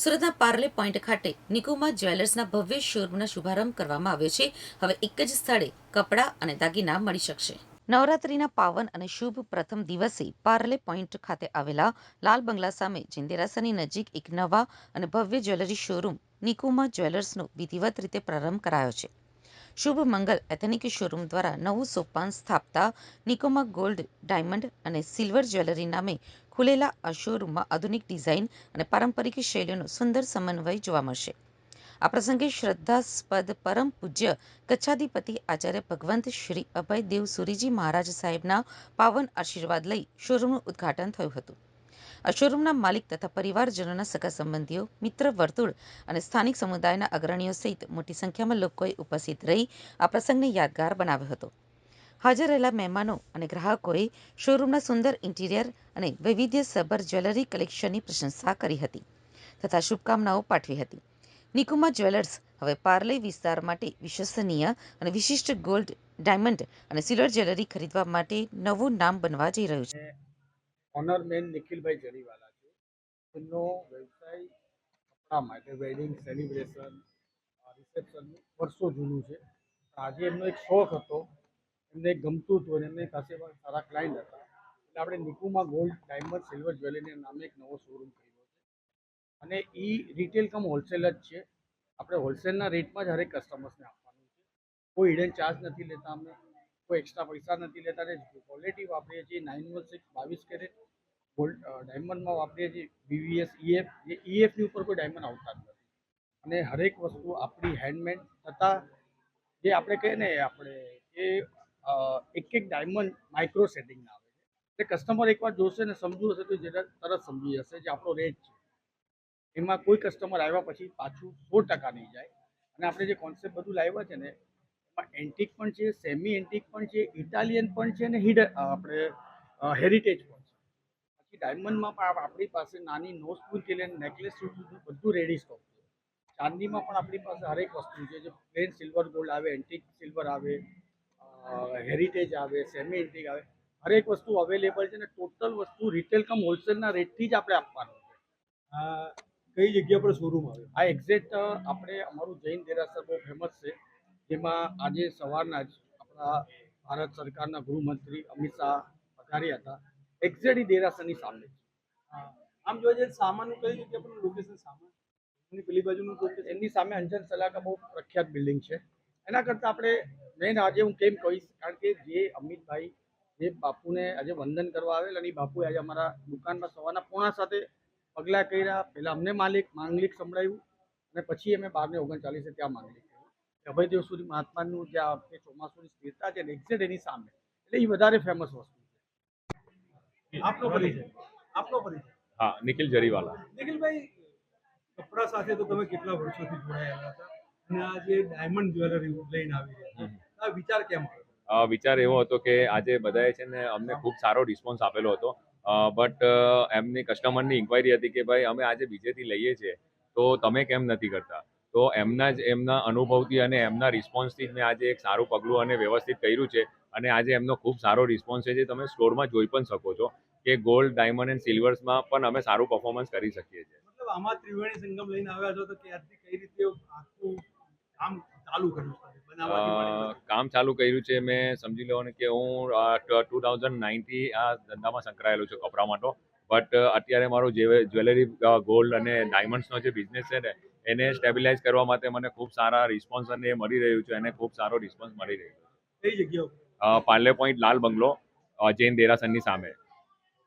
સુરતના પાર્લે પોઈન્ટ ખાતે નિકુમા જ્વેલર્સના ભવ્ય શોરૂમનો શુભારંભ કરવામાં આવ્યો છે. હવે એક જ સ્થળે કપડાં અને દાગીના મળી શકશે. નવરાત્રીના પાવન અને શુભ પ્રથમ દિવસે પાર્લે પોઈન્ટ ખાતે આવેલા લાલ બંગલા સામે જિંદેરાસાની નજીક એક નવા અને ભવ્ય જ્વેલરી શોરૂમ નિકુમા જ્વેલર્સનો વિધિવત રીતે પ્રારંભ કરાયો છે. શુભ મંગલ એથેનિક શોરૂમ દ્વારા નવું સોપાન સ્થાપતા નિકોમા ગોલ્ડ, ડાયમંડ અને સિલ્વર જ્વેલરી નામે ખુલેલા આ શોરૂમમાં આધુનિક ડિઝાઇન અને પારંપરિક શૈલીઓનો સુંદર સમન્વય જોવા મળશે. આ પ્રસંગે શ્રદ્ધાસ્પદ પરમ પૂજ્ય કચ્છાધિપતિ આચાર્ય ભગવંત શ્રી અભય દેવ સુરીજી મહારાજ સાહેબના પાવન આશીર્વાદ લઈ શોરૂમનું ઉદ્ઘાટન થયું હતું. આ માલિક તથા પરિવારજનોના સગા સંબંધીઓ, મિત્ર, વર્તુળ અને સ્થાનિક સમુદાયના અગ્રણીઓ સહિત મોટી સંખ્યામાં લોકોએ ઉપસ્થિત રહી આ પ્રસંગને યાદગાર બનાવ્યો હતો. હાજર રહેલા મહેમાનો અને ગ્રાહકોએ શોરૂમના સુંદર ઇન્ટિરિયર અને વૈવિધ્યસભર જ્વેલરી કલેક્શનની પ્રશંસા કરી હતી તથા શુભકામનાઓ પાઠવી હતી. નિકુમા જ્વેલર્સ હવે પાર્લે વિસ્તાર માટે વિશ્વસનીય અને વિશિષ્ટ ગોલ્ડ, ડાયમંડ અને સિલ્વર જ્વેલરી ખરીદવા માટે નવું નામ બનવા જઈ રહ્યું છે. ઓનર મેન નિખિલભાઈ જરીવાલા છે. એમનો વ્યવસાય આપણા માટે વેડિંગ, સેલિબ્રેશન રિસેપ્શન વર્ષો જૂનું છે. આજે એમનો એક શોખ હતો. એમને ગમતું હતું અને એમની પાસે સારા ક્લાયન્ટ હતા. એટલે આપણે Nikuma gold diamond silver jewellery નામે એક નવો શોરૂમ કર્યો છે. અને એ રિટેલ કમ હોલસેલ જ છે. આપણે હોલસેલના રેટમાં જ હરેક કસ્ટમર્સને આપવાનું છે. કોઈ હિડન ચાર્જ નથી લેતા અમે. કોઈ એક્સ્ટ્રા પૈસા નથી લેતા અને ક્વોલિટી વાપરીએ છીએ નાઇન વન સિક્સ બાવીસ કેરેટ ગોલ્ડ ડાયમંડમાં વાપરીએ છીએ બીવીએસ ઈએફ જે ઈએફની ઉપર કોઈ ડાયમંડ આવતા જ નથી. અને હરેક વસ્તુ આપણી હેન્ડમેડ તથા જે આપણે કહીએ ને આપણે એ એક એક ડાયમંડ માઇક્રો સેટિંગના આવે છે. એટલે કસ્ટમર એકવાર જોશે ને સમજવું હશે તો જરા તરત સમજી જશે જે આપણો રેટ છે. એમાં કોઈ કસ્ટમર આવ્યા પછી પાછું સો ટકા નહીં જાય. અને આપણે જે કોન્સેપ્ટ બધું લાવ્યા છે ને એન્ટિક પણ છે સેમી એન્ટિક પણ છે ઇટાલિયન પણ છે અને હિડ આપણે હેરિટેજ પણ છે. પછી ડાયમંડમાં પણ આપણી પાસે નાની નોઝપૂરથી લઈને નેકલેસ સુધી બધું રેડી સ્ટોક છે. ચાંદીમાં પણ આપણી પાસે હરેક વસ્તુ છે જે પ્લેન સિલ્વર ગોલ્ડ આવે એન્ટિક સિલ્વર આવે હેરિટેજ આવે સેમી એન્ટિક આવે હરેક વસ્તુ અવેલેબલ છે ને ટોટલ વસ્તુ રિટેલ કમ હોલસેલના રેટથી જ આપણે આપવાનું છે. કઈ જગ્યા પર શોરૂમ આવે? આ એક્ઝેક્ટ આપણે અમારું જૈન દેરાસર બહુ ફેમસ છે. જેમાં આજે સવારના જ આપણા ભારત સરકારના ગૃહમંત્રી અમિત શાહ પધાર્યા હતા. એક્ઝેક્ટ દેરાસરની સામે. આમ જઈએ સામાનનું કઈ જગ્યા પર લોકેશન સામાન એની પેલી બાજુનું એમની સામે અંજન સલાકા બહુ પ્રખ્યાત બિલ્ડિંગ છે. એના કરતાં આપણે મેન આજે હું કેમ કહીશ કારણ કે જે અમિતભાઈ જે બાપુને આજે વંદન કરવા આવેલ અને બાપુએ આજે અમારા દુકાનમાં સવારના પોણા સાથે પગલાં કર્યા. પહેલાં અમને માલિક માંગલિક સંભળાયું અને પછી અમે બારને ઓગણચાલીસે ત્યાં માંગલિક. અભયદેવ સુધી મહાત્માનું જે આ વખતે ચોમાસુની સ્થિરતા છે ને એક્ઝેક્ટ એની સામે. એટલે એ વધારે ફેમસ વસ્તુ છે. આપનો પરિચય. આપનો પરિચય. હા નિખિલ જરીવાલા. નિખિલભાઈ કપડા સાથે તો તમે કેટલા વર્ષોથી જોડાયેલા હતા? અને આ જે ડાયમંડ જ્વેલરી લઈને આવી રહ્યા આ વિચાર કેમ આવ્યો? વિચાર એવો હતો કે આજે બધાએ છે ને અમને ખૂબ સારો રિસ્પોન્સ આપેલો હતો. બટ એમની કસ્ટમરની ઇન્ક્વાયરી હતી કે ભાઈ અમે આજે બીજેથી લઈએ છીએ તો તમે કેમ નથી કરતા? તો એમના જ એમના અનુભવથી અને એમના રિસ્પોન્સથી જ મેં આજે એક સારું પગલું અને વ્યવસ્થિત કર્યું છે અને આજે એમનો ખૂબ સારો રિસ્પોન્સ છે જે તમે સ્ટોરમાં જોઈ પણ શકો છો કે ગોલ્ડ ડાયમંડ એન્ડ સિલ્વર્સમાં પણ અમે સારું પરફોર્મન્સ કરી શકીએ છીએ. મતલબ આમાં ત્રિવેણી સંગમ લઈને આવ્યા છો તો ક્યારથી કઈ રીતે આખું કામ ચાલુ કર્યું કામ ચાલુ કર્યું છે મેં સમજી લો ને કે હું ટુ થાઉઝન્ડ નાઇન્ટી આ ધંધામાં સંકળાયેલો છું કપડામાં તો બટ અત્યારે મારો જે જ્વેલરી ગોલ્ડ અને ડાયમંડ્સનો જે બિઝનેસ છે ને એને સ્ટેબિલાઇઝ કરવા માટે મને ખૂબ સારા રિસ્પોન્સ અને મળી રહ્યું છે એને ખૂબ સારો રિસ્પોન્સ મળી રહ્યો છે. પાર્લે પોઈન્ટ લાલ બંગલો જૈન દેરાસનની સામે.